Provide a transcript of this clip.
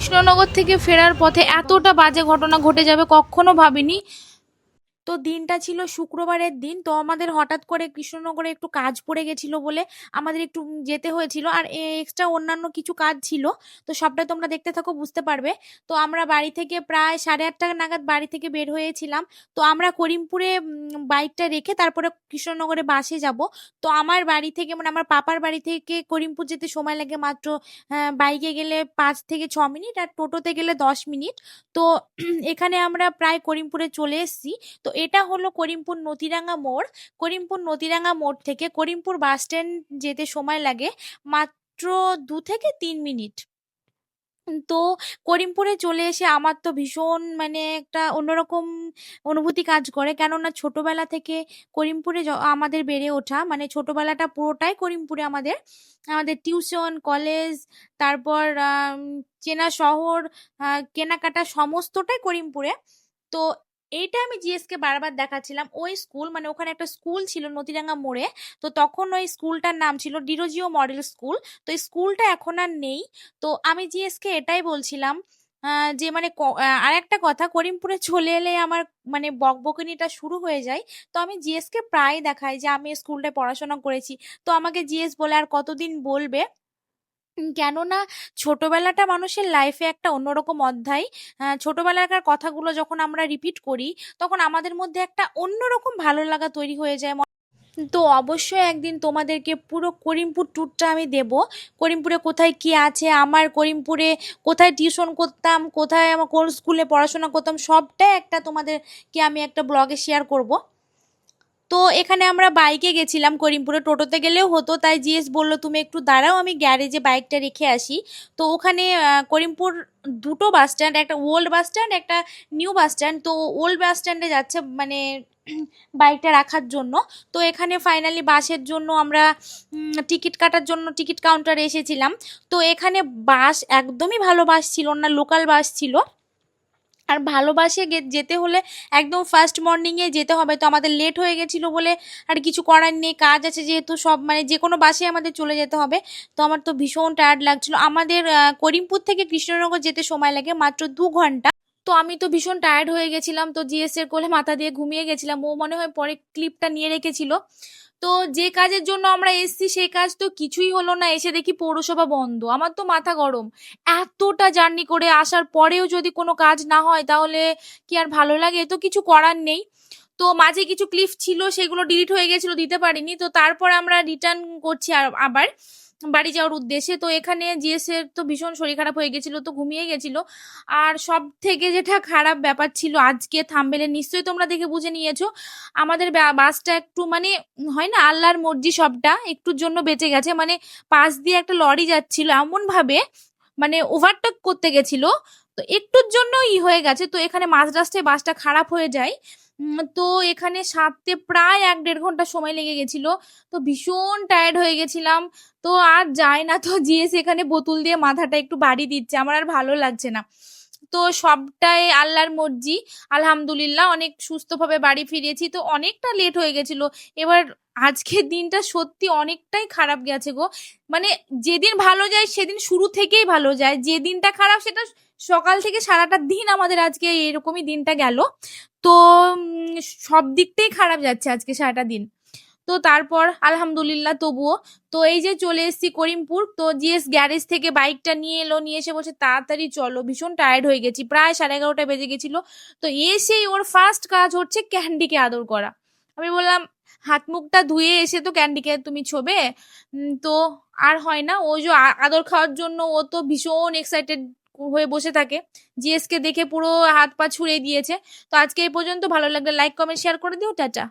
কৃষ্ণনগর থেকে ফেরার পথে এতটা বাজে ঘটনা ঘটে যাবে কখনো ভাবিনি। তো দিনটা ছিল শুক্রবারের দিন, তো আমাদের হঠাৎ করে কৃষ্ণনগরে একটু কাজ পড়ে গেছিল বলে আমাদের একটু যেতে হয়েছিল আর এক্সট্রা অন্যান্য কিছু কাজ ছিল, তো সবটা তোমরা দেখতে থাকো, বুঝতে পারবে। তো আমরা বাড়ি থেকে প্রায় সাড়ে আটটা নাগাদ বাড়ি থেকে বের হয়েছিলাম, তো আমরা করিমপুরে বাইকটা রেখে তারপরে কৃষ্ণনগরে বাসে যাব। তো আমার বাড়ি থেকে মানে আমার পাপার বাড়ি থেকে করিমপুর যেতে সময় লাগে মাত্র বাইকে গেলে পাঁচ থেকে ছ মিনিট আর টোটোতে গেলে দশ মিনিট। তো এখানে আমরা প্রায় করিমপুরে চলে এসেছি, তো এটা হলো করিমপুর নতিরাঙ্গা মোড়। করিমপুর নতিরাঙ্গা মোড় থেকে করিমপুর বাস স্ট্যান্ড যেতে সময় লাগে মাত্র দু থেকে তিন মিনিট। তো করিমপুরে চলে এসে আমার তো ভীষণ মানে একটা অন্যরকম অনুভূতি কাজ করে। কেননা ছোটবেলা থেকে করিমপুরে আমাদের বেড়ে ওঠা মানে ছোটবেলাটা পুরোটাই করিমপুরে আমাদের। আমাদের টিউশন, কলেজ, তারপর চেনা শহর কেনাকাটা সমস্তটাই করিমপুরে। তো এইটা আমি জিএসকে বারবার দেখাচ্ছিলাম। ওই স্কুল মানে ওখানে একটা স্কুল ছিল নতিরাঙ্গা মোড়ে। তো তখন ওই স্কুলটার নাম ছিল ডিরোজিও মডেল স্কুল। তো এই স্কুলটা এখন আর নেই। তো আমি জিএসকে এটাই বলছিলাম যে মানে আর একটা কথা, করিমপুরে চলে এলে আমার মানে বকবকানিটা শুরু হয়ে যায়। তো আমি জিএসকে প্রায় দেখাই যে আমি স্কুলটায় পড়াশোনা করেছি। তো আমাকে জিএস বলে আর কতদিন বলবে? কেননা ছোটবেলাটা মানুষের লাইফে একটা অন্যরকম অধ্যায়। ছোটবেলাকার কথাগুলো যখন আমরা রিপিট করি, তখন আমাদের মধ্যে একটা অন্যরকম ভালো লাগা তৈরি হয়ে যায়। তো অবশ্যই একদিন তোমাদেরকে পুরো করিমপুর ট্যুরটা আমি দেব। করিমপুরে কোথায় কি আছে, আমার করিমপুরে কোথায় টিউশন করতাম, কোথায় আমার কোন স্কুলে পড়াশোনা করতাম, সবটাই একটা তোমাদেরকে আমি একটা ব্লগে শেয়ার করব। তো এখানে আমরা বাইকে গেছিলাম করিমপুরে। টোটোতে গেলেও হতো, তাই জিএস বলল, তুমি একটু দাঁড়াও, আমি গ্যারেজে বাইকটা রেখে আসি। তো ওখানে করিমপুর দুটো বাস স্ট্যান্ড একটা ওল্ড বাস স্ট্যান্ড একটা নিউ বাস স্ট্যান্ড তো ওল্ড বাস স্ট্যান্ডে যাচ্ছে মানে বাইকটা রাখার জন্য। তো এখানে ফাইনালি বাসের জন্য আমরা টিকিট কাটার জন্য টিকিট কাউন্টারে এসেছিলাম। তো এখানে বাস একদমই ভালো বাস ছিল না লোকাল বাস ছিল। আর ভালোবাসে যেতে হলে একদম ফার্স্ট মর্নিংয়ে যেতে হবে। তো আমাদের লেট হয়ে গেছিল বলে আর কিছু করার নেই, কাজ আছে যেহেতু সব মানে যে কোনো বাসে আমাদের চলে যেতে হবে। তো আমার তো ভীষণ টায়ার্ড লাগছিল। আমাদের করিমপুর থেকে কৃষ্ণনগর যেতে সময় লাগে মাত্র দু ঘণ্টা। তো আমি তো ভীষণ টায়ার্ড হয়ে গেছিলাম। তো জিএস এর কোলে মাথা দিয়ে ঘুমিয়ে গেছিলাম। ও মনে হয় পরে ক্লিপটা নিয়ে রেখেছিল। তো যে কাজের জন্য আমরা এসছি সেই কাজ তো কিছুই হলো না। এসে দেখি পৌরসভা বন্ধ। আমার তো মাথা গরম। এতটা জার্নি করে আসার পরেও যদি কোনো কাজ না হয় তাহলে কি আর ভালো লাগে? তো কিছু করার নেই। তো মাঝে কিছু ক্লিপ ছিল, সেগুলো ডিলিট হয়ে গেছিল, দিতে পারিনি। তো তারপর আমরা রিটার্ন করছি আর আবার। বাড়ি যাওয়ার উদ্দেশ্যে। তো এখানে জিএস এর তো ভীষণ শরীর খারাপ হয়ে গেছিল, তো ঘুমিয়ে গেছিল। আর সব থেকে যেটা খারাপ ব্যাপার ছিল, আজকে থামবেলে নিশ্চয়ই তোমরা দেখে বুঝে নিয়েছো, আমাদের বাসটা একটু মানে হয় না, আল্লাহর মর্জি সবটা একটুর জন্য বেঁচে গেছে। মানে পাশ দিয়ে একটা লরি যাচ্ছিল এমন ভাবে মানে ওভারটেক করতে গেছিল, তো একটুর জন্য ই হয়ে গেছে। তো এখানে মাঝ রাস্তায় বাসটা খারাপ হয়ে যায়। তো এখানে সারতে প্রায় এক দেড় ঘণ্টা সময় লেগে গেছিল। তো ভীষণ টায়ার্ড হয়ে গেছিলাম। তো আর যায় না। তো জিএস এখানে বোতল দিয়ে মাথাটা একটু বাড়ি দিচ্ছে। আমার আর ভালো লাগছে না। তো সবটাই আল্লাহর মর্জি। আলহামদুলিল্লাহ, অনেক সুস্থভাবে বাড়ি ফিরেছি। তো অনেকটা লেট হয়ে গেছিল। এবার আজকের দিনটা সত্যি অনেকটাই খারাপ গেছে গো। মানে যেদিন ভালো যায়, সেদিন শুরু থেকেই ভালো যায়। যে দিনটা খারাপ, সেটা সকাল থেকে সারাটা দিন আমাদের আজকে এরকমই দিনটা গেল। তো সব দিকটাই খারাপ যাচ্ছে আজকে সারাটা দিন। তো তারপর আলহামদুলিল্লাহ তবুও। তো এই যে চলে এসেছি করিমপুর, তো জিএস গ্যারেজ থেকে বাইকটা নিয়ে এলো, নিয়ে এসে বলছে, তাড়াতাড়ি চলো, ভীষণ টায়ার্ড হয়ে গেছি, প্রায় সাড়ে এগারোটা বেজে গেছিল। তো এসেই ওর ফার্স্ট কাজ হচ্ছে ক্যান্ডিকে আদর করা। আমি বললাম, হাত মুখটা ধুয়ে এসে তো ক্যান্ডিকে তুমি ছোবে? তো আর হয় না ও যে আদর খাওয়ার জন্য ও তো ভীষণ এক্সাইটেড হয়ে বসে থাকে। জিএসকে দেখে পুরো হাত পা ছুঁড়ে দিয়েছে। তো আজকে এই পর্যন্ত, ভালো লাগলে লাইক কমেন্ট শেয়ার করে দিও, টাটা।